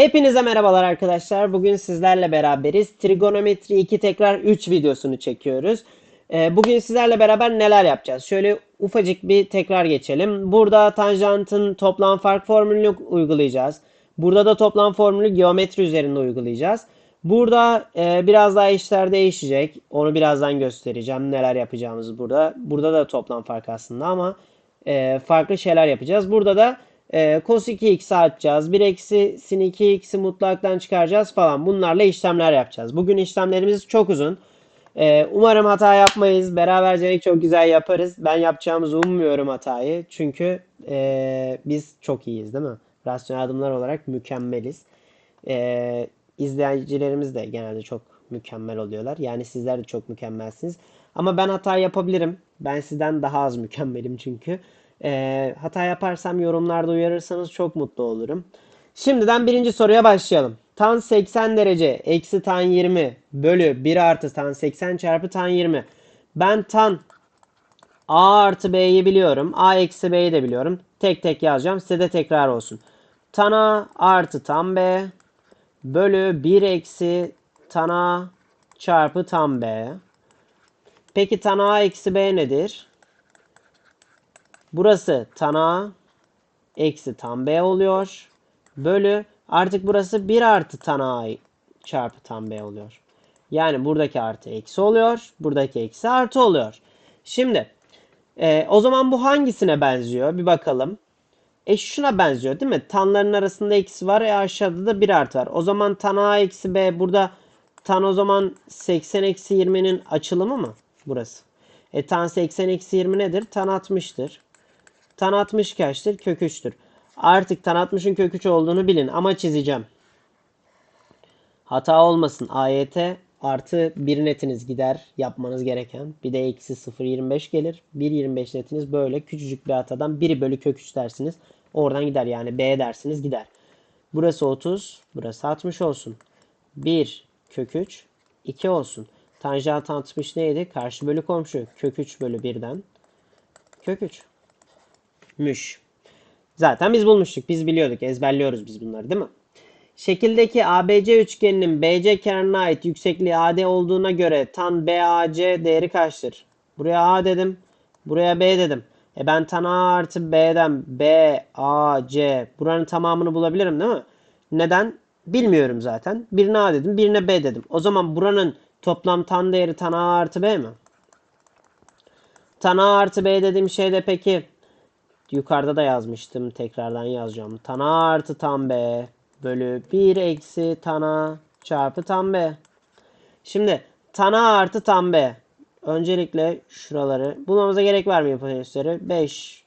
Hepinize merhabalar arkadaşlar. Bugün sizlerle beraberiz. Trigonometri 2 tekrar 3 videosunu çekiyoruz. Ee, Bugün sizlerle beraber neler yapacağız? Şöyle ufacık bir tekrar geçelim. Burada tanjantın toplam fark formülünü uygulayacağız. Burada da toplam formülü geometri üzerinde uygulayacağız. Burada e, biraz daha işler değişecek. Onu birazdan göstereceğim neler yapacağımızı burada. Burada da toplam fark aslında ama e, farklı şeyler yapacağız. Burada da e, cos 2x'i açacağız. 1 eksi sin 2x'i mutlaktan çıkaracağız falan. Bunlarla işlemler yapacağız. Bugün işlemlerimiz çok uzun. E, umarım hata yapmayız. Beraberce çok güzel yaparız. Ben yapacağımızı ummuyorum hatayı. Çünkü e, biz çok iyiyiz değil mi? Rasyonel adımlar olarak mükemmeliz. E, izleyicilerimiz de genelde çok mükemmel oluyorlar. Yani sizler de çok mükemmelsiniz. Ama ben hata yapabilirim. Ben sizden daha az mükemmelim çünkü. Ee, hata yaparsam yorumlarda uyarırsanız çok mutlu olurum. Şimdiden birinci soruya başlayalım. Tan 80 derece eksi tan 20 bölü 1 artı tan 80 çarpı tan 20. Ben tan a artı b'yi biliyorum. a eksi b'yi de biliyorum. Tek tek yazacağım. Size de tekrar olsun. Tan a artı tan b bölü 1 eksi tan a çarpı tan b. Peki tan a eksi b nedir? Burası tan a eksi tan b oluyor. Bölü artık burası 1 artı tan a çarpı tan b oluyor. Yani buradaki artı eksi oluyor. Buradaki eksi artı oluyor. Şimdi e, o zaman bu hangisine benziyor? Bir bakalım. E şuna benziyor değil mi? Tanların arasında eksi var. E aşağıda da 1 artı var. O zaman tan a eksi b burada tan o zaman 80 eksi 20'nin açılımı mı? Burası. E tan 80 eksi 20 nedir? Tan 60'tır. Tan 60 kaçtır? Kök 3'tür. Artık tan 60'ın kök 3 olduğunu bilin ama çizeceğim. Hata olmasın. AYT artı 1 netiniz gider yapmanız gereken. Bir de eksi 0.25 gelir. 1.25 netiniz böyle küçücük bir hatadan 1 bölü kök 3 dersiniz. Oradan gider yani B dersiniz gider. Burası 30. Burası 60 olsun. 1 kök 3 2 olsun. Tanjant 60 neydi? Karşı bölü komşu. Kök 3 bölü 1'den. Kök 3 müş. Zaten biz bulmuştuk. Biz biliyorduk. Ezberliyoruz biz bunları değil mi? Şekildeki ABC üçgeninin BC kenarına ait yüksekliği AD olduğuna göre tan BAC değeri kaçtır? Buraya A dedim. Buraya B dedim. E ben tan A artı B'den BAC buranın tamamını bulabilirim değil mi? Neden? Bilmiyorum zaten. Birine A dedim. Birine B dedim. O zaman buranın toplam tan değeri tan A artı B mi? Tan A artı B dediğim şey de peki Yukarıda da yazmıştım. Tekrardan yazacağım. Tan A artı tan B bölü 1 eksi tan A çarpı tan B. Şimdi tan A artı tan B. Öncelikle şuraları bulmamıza gerek var mı hipotenüsleri? 5,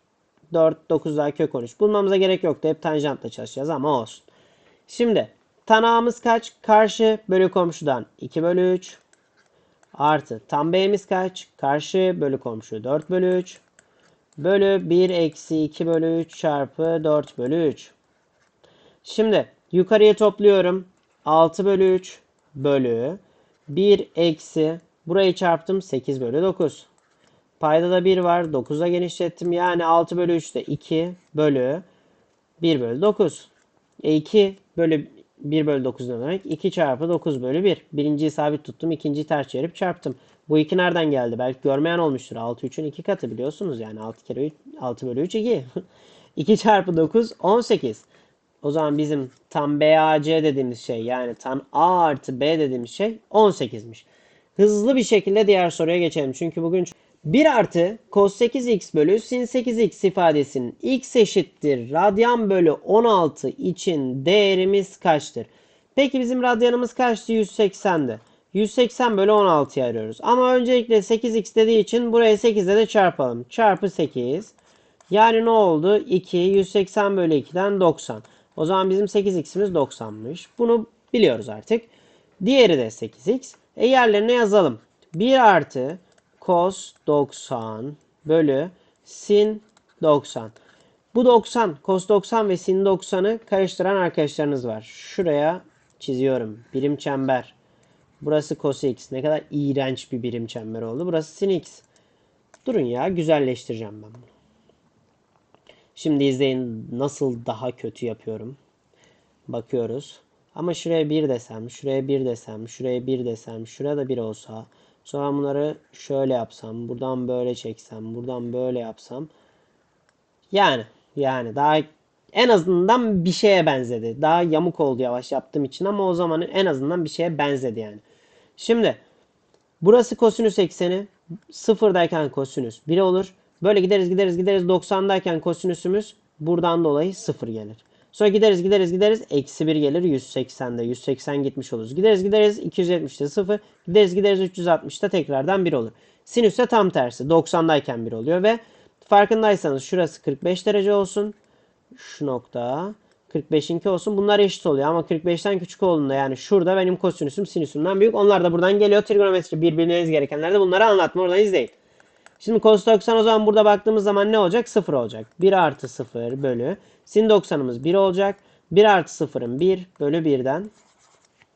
4, 9 daha kök 13. Bulmamıza gerek yoktu. Hep tanjantla çalışacağız ama olsun. Şimdi tan A'mız kaç? Karşı bölü komşudan 2 bölü 3 artı tan B'miz kaç? Karşı bölü komşu 4 bölü 3 bölü 1 eksi 2 bölü 3 çarpı 4 bölü 3. Şimdi yukarıya topluyorum. 6 bölü 3 bölü 1 eksi burayı çarptım 8 bölü 9. Payda da 1 var. 9'a genişlettim. Yani 6 bölü 3 de 2 bölü 1 bölü 9. E 2 bölü 1 bölü 9 ne demek? 2 çarpı 9 bölü 1. Birinciyi sabit tuttum. ikinciyi ters çevirip çarptım. Bu 2 nereden geldi? Belki görmeyen olmuştur. 6 3'ün 2 katı biliyorsunuz yani. 6 kere 3, 6 bölü 3 2. 2 çarpı 9 18. O zaman bizim tam BAC dediğimiz şey yani tam A artı B dediğimiz şey 18'miş. Hızlı bir şekilde diğer soruya geçelim. Çünkü bugün 1 artı cos 8x bölü sin 8x ifadesinin x eşittir radyan bölü 16 için değerimiz kaçtır? Peki bizim radyanımız kaçtı? 180'di. 180 bölü 16'ya arıyoruz. Ama öncelikle 8x dediği için buraya 8'de de çarpalım. Çarpı 8. Yani ne oldu? 2. 180 bölü 2'den 90. O zaman bizim 8x'imiz 90'mış. Bunu biliyoruz artık. Diğeri de 8x. E yerlerine yazalım. 1 artı cos 90 bölü sin 90. Bu 90, cos 90 ve sin 90'ı karıştıran arkadaşlarınız var. Şuraya çiziyorum. Birim çember. Burası cos x. Ne kadar iğrenç bir birim çember oldu. Burası sin x. Durun ya güzelleştireceğim ben bunu. Şimdi izleyin nasıl daha kötü yapıyorum. Bakıyoruz. Ama şuraya 1 desem, şuraya 1 desem, şuraya 1 desem, şuraya da 1 olsa. Sonra bunları şöyle yapsam, buradan böyle çeksem, buradan böyle yapsam. Yani, yani daha en azından bir şeye benzedi. Daha yamuk oldu yavaş yaptığım için ama o zaman en azından bir şeye benzedi yani. Şimdi burası kosinüs ekseni. Sıfırdayken kosinüs 1 olur. Böyle gideriz gideriz gideriz 90'dayken kosinüsümüz buradan dolayı 0 gelir. Sonra gideriz gideriz gideriz eksi 1 gelir 180'de 180 gitmiş oluruz. Gideriz gideriz 270'te 0 gideriz gideriz 360'ta tekrardan 1 olur. Sinüs de tam tersi 90'dayken 1 oluyor ve farkındaysanız şurası 45 derece olsun. Şu nokta 45'inki olsun. Bunlar eşit oluyor ama 45'ten küçük olduğunda yani şurada benim kosinüsüm sinüsümden büyük. Onlar da buradan geliyor. Trigonometri bir bilmeniz gerekenler de bunları anlatma. Oradan izleyin. Şimdi cos 90 o zaman burada baktığımız zaman ne olacak? 0 olacak. 1 artı 0 bölü. Sin 90'ımız 1 olacak. 1 artı 0'ın 1 bölü 1'den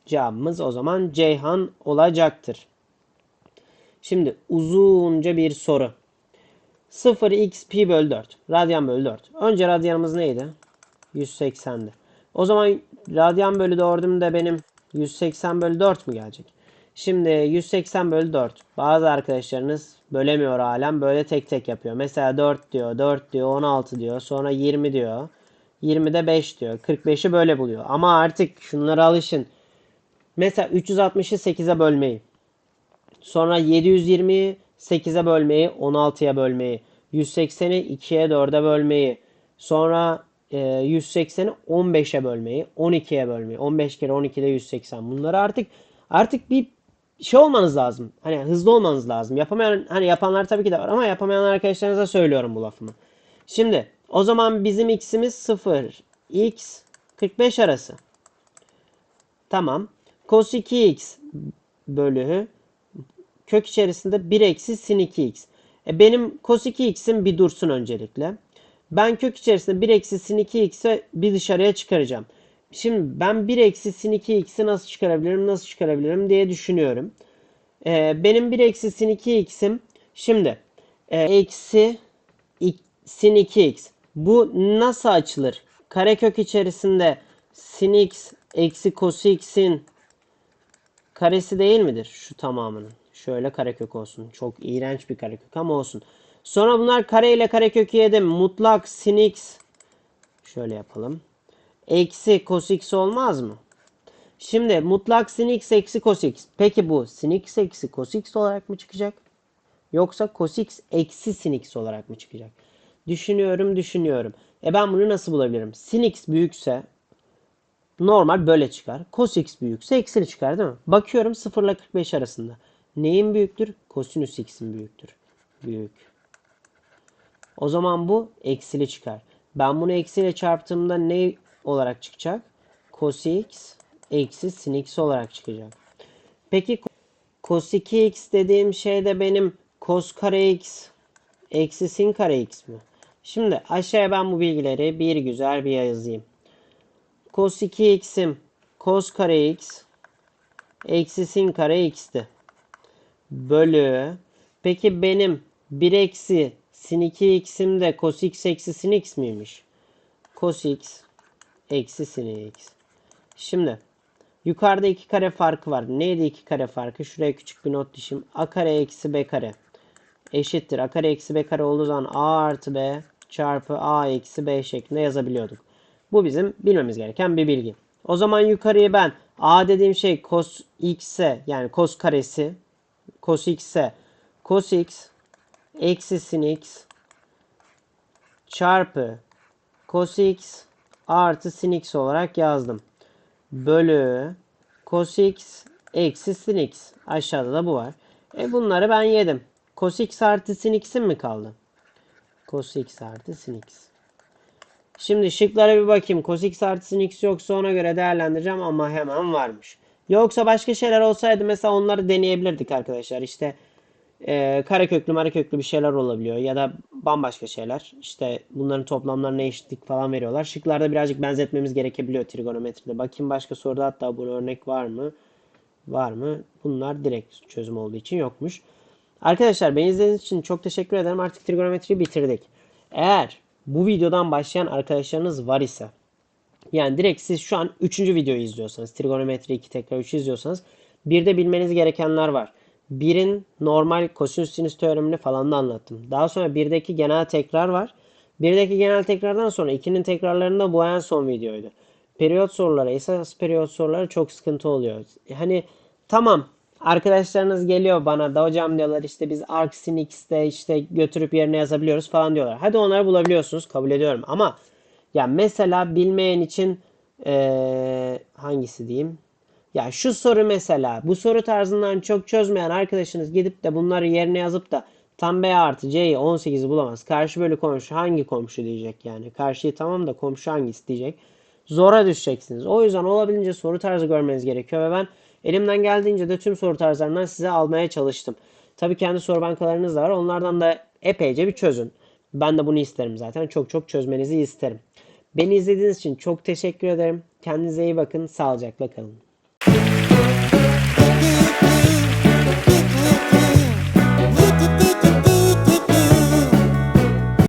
cevabımız o zaman Ceyhan olacaktır. Şimdi uzunca bir soru. 0 x pi bölü 4. Radyan bölü 4. Önce radyanımız neydi? 180'di. O zaman radyan bölü 4'üm de benim 180 bölü 4 mü gelecek? Şimdi 180 bölü 4. Bazı arkadaşlarınız bölemiyor halen. Böyle tek tek yapıyor. Mesela 4 diyor, 4 diyor, 16 diyor. Sonra 20 diyor. 20'de 5 diyor. 45'i böyle buluyor. Ama artık şunlara alışın. Mesela 360'ı 8'e bölmeyi. Sonra 720'yi 8'e bölmeyi, 16'ya bölmeyi. 180'i 2'ye 4'e bölmeyi. Sonra e, 180'i 15'e bölmeyi, 12'ye bölmeyi. 15 kere 12'de 180. Bunları artık artık bir şey olmanız lazım. Hani hızlı olmanız lazım. Yapamayan hani yapanlar tabii ki de var ama yapamayan arkadaşlarınıza söylüyorum bu lafımı. Şimdi o zaman bizim x'imiz 0, x 45 arası. Tamam. Cos 2x bölü kök içerisinde 1 eksi sin 2x. E benim cos 2x'im bir dursun öncelikle. Ben kök içerisinde 1 eksi sin 2x'i bir dışarıya çıkaracağım. Şimdi ben 1 eksi sin 2x'i nasıl çıkarabilirim, nasıl çıkarabilirim diye düşünüyorum. Ee, benim 1 eksi sin 2x'im şimdi e, eksi sin 2x. Bu nasıl açılır? Karekök içerisinde sin x eksi cos x'in karesi değil midir? Şu tamamının. Şöyle karekök olsun. Çok iğrenç bir karekök ama olsun. Sonra bunlar kare ile karekökü yedim. Mutlak sin x. Şöyle yapalım. Eksi cos x olmaz mı? Şimdi mutlak sin x eksi cos x. Peki bu sin x eksi cos x olarak mı çıkacak? Yoksa cos x eksi sin x olarak mı çıkacak? Düşünüyorum düşünüyorum. E ben bunu nasıl bulabilirim? Sin x büyükse normal böyle çıkar. Cos x büyükse eksili çıkar değil mi? Bakıyorum 0 ile 45 arasında. Neyin büyüktür? Kosinüs x'in büyüktür. Büyük. O zaman bu eksili çıkar. Ben bunu eksiyle çarptığımda ne olarak çıkacak? Cos x eksi sin x olarak çıkacak. Peki cos 2x dediğim şey de benim cos kare x eksi sin kare x mi? Şimdi aşağıya ben bu bilgileri bir güzel bir yazayım. Cos 2x'im cos kare x eksi sin kare x'ti. Bölü. Peki benim 1 eksi sin 2x'im de cos x eksi sin x miymiş? Cos x eksi sin x. Şimdi yukarıda iki kare farkı var. Neydi iki kare farkı? Şuraya küçük bir not düşeyim. a kare eksi b kare eşittir. a kare eksi b kare olduğu zaman a artı b çarpı a eksi b şeklinde yazabiliyorduk. Bu bizim bilmemiz gereken bir bilgi. O zaman yukarıya ben a dediğim şey cos x'e yani cos karesi cos x'e cos x eksi sin x çarpı cos x artı sin x olarak yazdım. Bölü cos x eksi sin x. Aşağıda da bu var. E bunları ben yedim. Cos x artı sin x'im mi kaldı? Cos x artı sin x. Şimdi şıklara bir bakayım. Cos x artı sin x yoksa ona göre değerlendireceğim ama hemen varmış. Yoksa başka şeyler olsaydı mesela onları deneyebilirdik arkadaşlar. İşte e, kareköklü mareköklü bir şeyler olabiliyor ya da bambaşka şeyler. İşte bunların toplamlarına eşitlik falan veriyorlar. Şıklarda birazcık benzetmemiz gerekebiliyor trigonometride. Bakayım başka soruda hatta bu örnek var mı? Var mı? Bunlar direkt çözüm olduğu için yokmuş. Arkadaşlar beni izlediğiniz için çok teşekkür ederim. Artık trigonometriyi bitirdik. Eğer bu videodan başlayan arkadaşlarınız var ise Yani direkt siz şu an 3. videoyu izliyorsanız, trigonometri 2 tekrar 3 izliyorsanız bir de bilmeniz gerekenler var. Birin normal kosinüs sinüs teoremini falan da anlattım. Daha sonra birdeki genel tekrar var. Birdeki genel tekrardan sonra ikinin tekrarlarında bu en son videoydu. Periyot soruları, esas periyot soruları çok sıkıntı oluyor. Hani tamam arkadaşlarınız geliyor bana da hocam diyorlar işte biz Arc X'te işte götürüp yerine yazabiliyoruz falan diyorlar. Hadi onları bulabiliyorsunuz kabul ediyorum ama ya mesela bilmeyen için eee, hangisi diyeyim? Ya şu soru mesela bu soru tarzından çok çözmeyen arkadaşınız gidip de bunları yerine yazıp da tam B artı C'yi 18'i bulamaz. Karşı bölü komşu hangi komşu diyecek yani. Karşıyı tamam da komşu hangisi diyecek. Zora düşeceksiniz. O yüzden olabildiğince soru tarzı görmeniz gerekiyor ve ben elimden geldiğince de tüm soru tarzlarından size almaya çalıştım. Tabii kendi soru bankalarınız da var. Onlardan da epeyce bir çözün. Ben de bunu isterim zaten. Çok çok çözmenizi isterim. Beni izlediğiniz için çok teşekkür ederim. Kendinize iyi bakın. Sağlıcakla kalın.